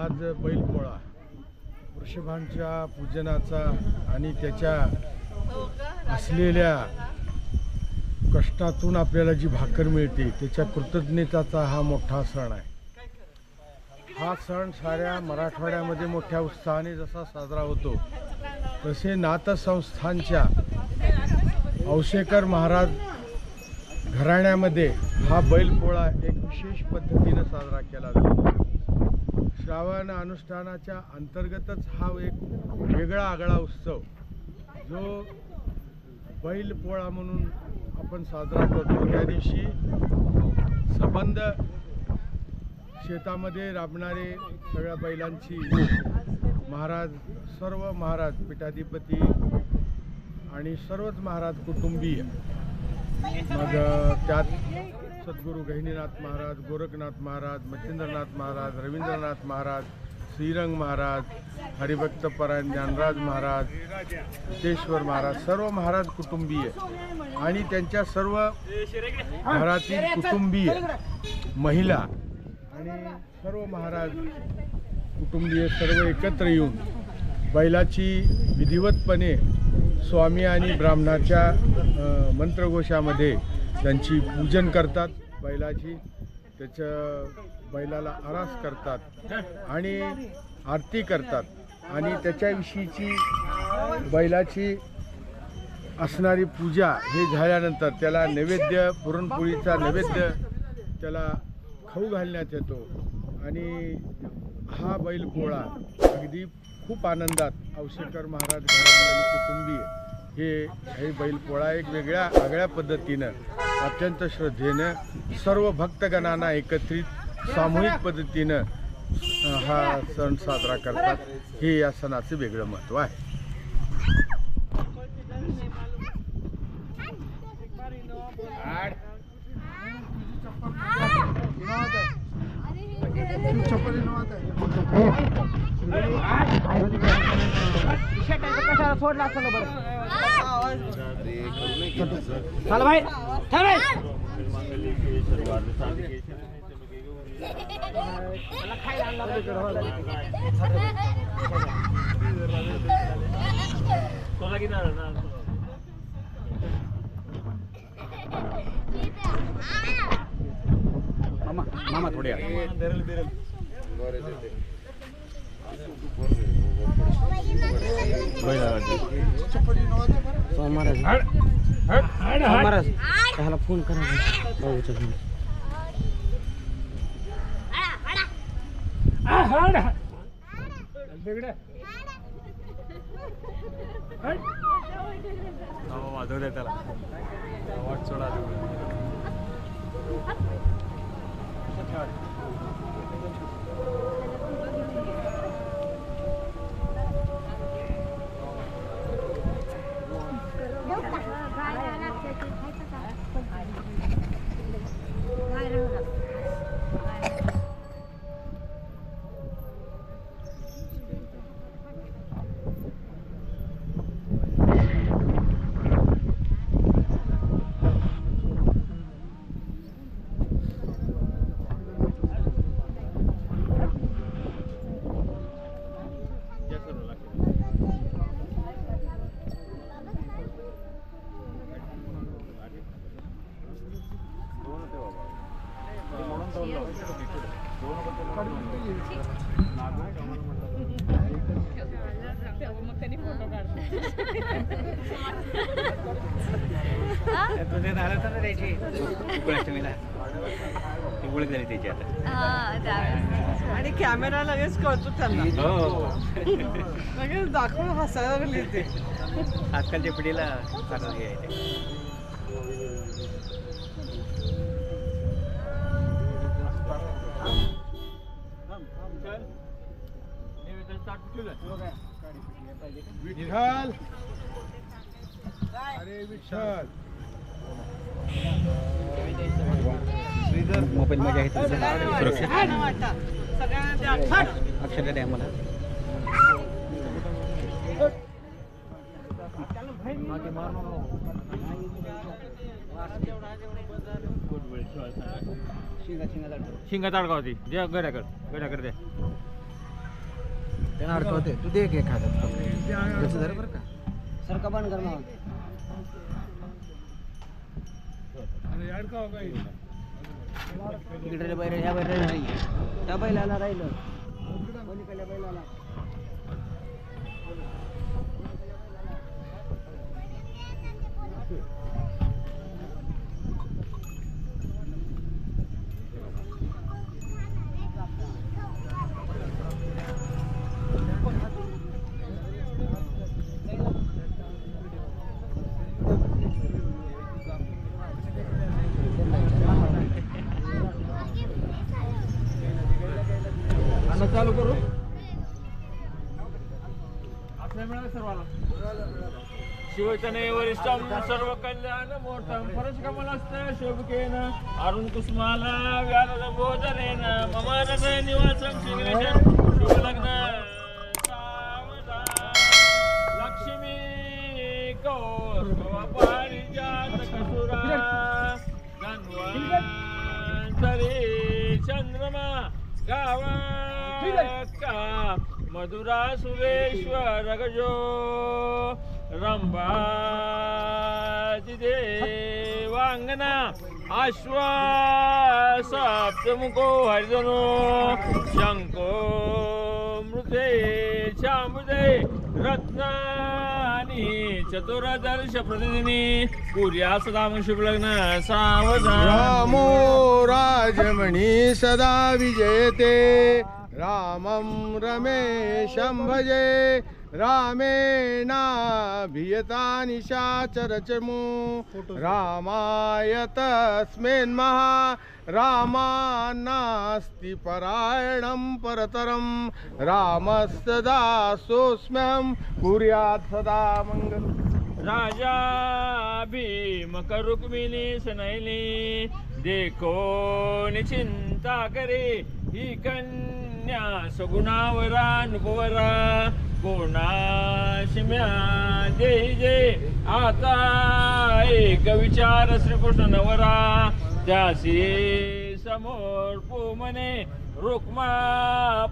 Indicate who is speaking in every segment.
Speaker 1: आज बैलपोळा वृषभांच्या पूजनाचा आणि त्याच्या असलेल्या कष्टातून आपल्याला जी भाकर मिळते त्याच्या कृतज्ञताचा हा मोठा सण आहे. हा सण साऱ्या मराठवाड्यामध्ये मोठ्या उत्साहाने जसा साजरा होतो तसे नाथसंस्थांच्या औशेकर महाराज घराण्यामध्ये हा बैलपोळा एक विशेष पद्धतीनं साजरा केला जातो. श्रावण अनुष्ठानाच्या अंतर्गतच हा एक वेगळा आगळा उत्सव जो बैलपोळा म्हणून आपण साजरा करतो. त्या दिवशी संबंध शेतामध्ये राबणारे सगळ्या बैलांची महाराज सर्व महाराज पीठाधिपती आणि सर्वच महाराज कुटुंबीय. मग त्यात सद्गुरू गहिनीनाथ महाराज गोरखनाथ महाराज मच्छिंद्रनाथ महाराज रवींद्रनाथ महाराज श्रीरंग महाराज हरिभक्तपरायण ज्ञानराज महाराज सिद्धेश्वर महाराज सर्व महाराज कुटुंबीय आणि त्यांच्या सर्व घरातील कुटुंबीय महिला आणि सर्व महाराज कुटुंबीय सर्व एकत्र येऊन बैलाची विधिवतपणे स्वामी आणि ब्राह्मणाच्या मंत्रघोषामध्ये त्यांची पूजन करतात. बैलाची त्याचं बैलाला आरास करतात आणि आरती करतात. आणि त्याच्याविषयीची बैलाची असणारी पूजा हे झाल्यानंतर त्याला नैवेद्य पुरणपोळीचा नैवेद्य त्याला खाऊ घालण्यात येतो. आणि हा बैल पोळा अगदी खूप आनंदात औशेकर महाराज आणि कुटुंबीय हे हे बैल पोळा एक वेगळ्या आगळ्या पद्धतीनं अत्यंत श्रद्धेनं सर्व भक्तगणांना एकत्रित सामूहिक पद्धतीनं हा सण साजरा करतात. हे या सणाचं वेगळं महत्त्व आहे.
Speaker 2: कशाला सोडला असं बरं चला बाहेर चल बाहेर. मला खायला
Speaker 3: मामा थोडे.
Speaker 2: सोमवारच सोमवारच त्याला फोन करा. भाऊच्या घरी
Speaker 3: वाजवलंय त्याला. वाट सोडा Got. गोळी झाली त्याची आता
Speaker 4: हा, त्यावेळेस.
Speaker 5: आणि कॅमेरा लगेच कळतो त्यांना
Speaker 3: हो
Speaker 5: लगेच दाखवून हसायला लागली ते
Speaker 3: आजकालच्या पिढीला फार हे आहे ते.
Speaker 1: विठ्ठल अरे विठ्ठल
Speaker 3: मोबाईल मध्ये आहे तुमचा अक्षर द्या मला शिंगात अडकावती द्या गड्याकड गड्याकडे द्या
Speaker 2: त्यांना अडकवते तू दे एक हातात बरं का. सरका बंद कर ना. इकडे बैल ह्या बैलाला नाही त्या बैलाला राहिलं. पलीकडल्या बैलाला?
Speaker 3: शिवचने वरिष्ठम सर्व कल्याण मोठम फरस कमलस्त शोभकेन अरुण कुसुमाला व्यानद भोजनेन मम हृदय निवासं श्रीगणेश शुभ लग्न लक्ष्मी कौर. पारिजात कसुरा. गन्वांतरे चंद्रमा. गावा का? मधुरा सुरेश्वर गजो. रंबाजी देवांगना अश्वा सप्तमुखो हरिजनो शंको मृते चामुदे रत्नानि चतुरदर्श प्रतिदिनी कुर्या सदा शुभलग्न सावधान।
Speaker 1: रामो राजमणी सदा विजयते रामं रमेशं भजे रामेणाभियता निशाचरचमु रामाय तस्मिन्महा रामान्नास्ति परायणं परतरं। रामस्तदा सोऽस्म्यहं कुर्यात् सदा मङ्गलम्।
Speaker 3: राजा भीम रुक्मिणी सनैली देखो चिंता करे। ही कन्या सगुणावरा नुपवरा कोणाशिम्या जय जय आता एक विचार श्रीकृष्ण नवरा त्यासी समोर पुमने रुक्मा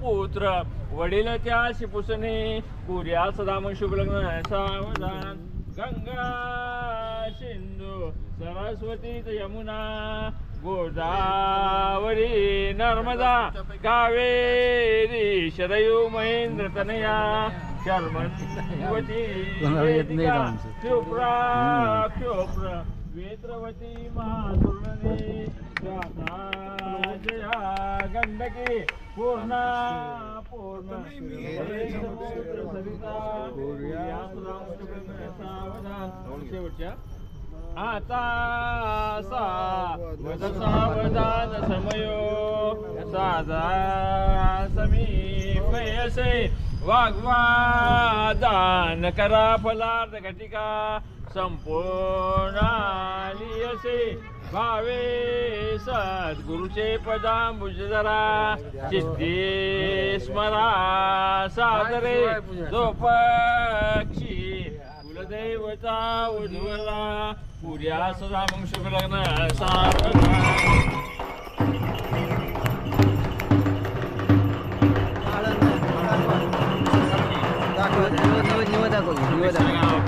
Speaker 3: पुत्र वडील त्याशी पुसणे पुर्या सदाम शुभलग्न सावधान. गंगा सिंधू सरस्वती यमुना गोदावरी नर्मदा कावेरी शरयू महेंद्र तनया शर्मवती क्षुप्रा क्षोप्र वेत्रवती महासुरणी जाता जया गंडकी पूर्णा पूर्ण सविता शेवटच्या आता सावधान समयो वाग्वादान करा फलार्थ घटिका संपूर्णालियसे भावे सद्गुरुचे पदांबुज जरा चित्ती स्मरा सादरे जो पक्षी कुलदैवता उज्ज्वला. पुर्या सदा मग शुभ लग्न
Speaker 2: दाखव निवड दाखव निवड दाखव.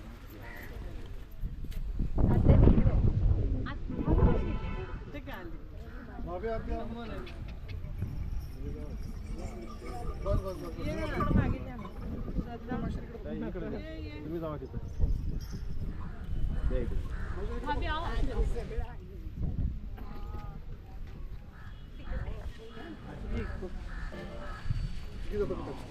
Speaker 5: आली ये ना, थोडं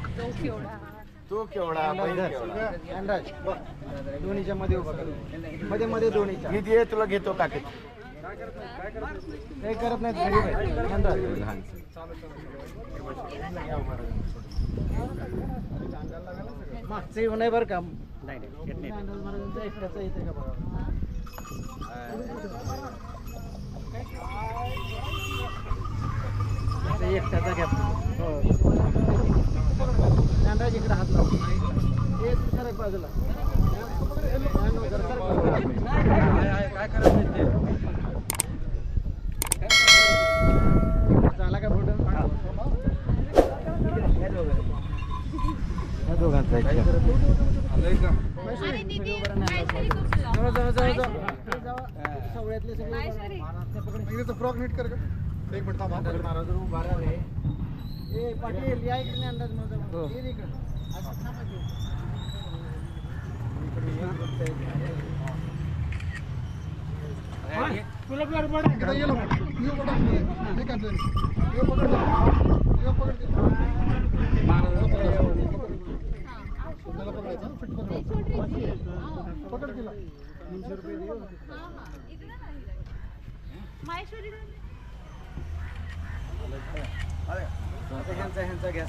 Speaker 4: तो
Speaker 6: केवढा.
Speaker 2: ज्ञानराज बघ. दोन्हीच्या मध्ये उभा करा. मध्ये मध्ये दोन्हीच्या.
Speaker 6: मी दे तुला घेतो काके
Speaker 2: काही करत नाहीत घरी बाई. ज्ञानराज मागचं येऊ नये बरं का. ज्ञानराज महाराजांचं एकट्याचं येते का बघा? एकट्याचा घ्या. हो. ज्ञानराज इकडे हात लाव. हे तू सरक बाजूला. काय करायचं झाला का फोटो? दोघांचा सगळे. फ्रॉक नीट कर एक मिनिट थांबा
Speaker 4: हा, हा. इकडे नाही. माहेश्वरी
Speaker 2: ह्यांचा ह्यांचा घ्या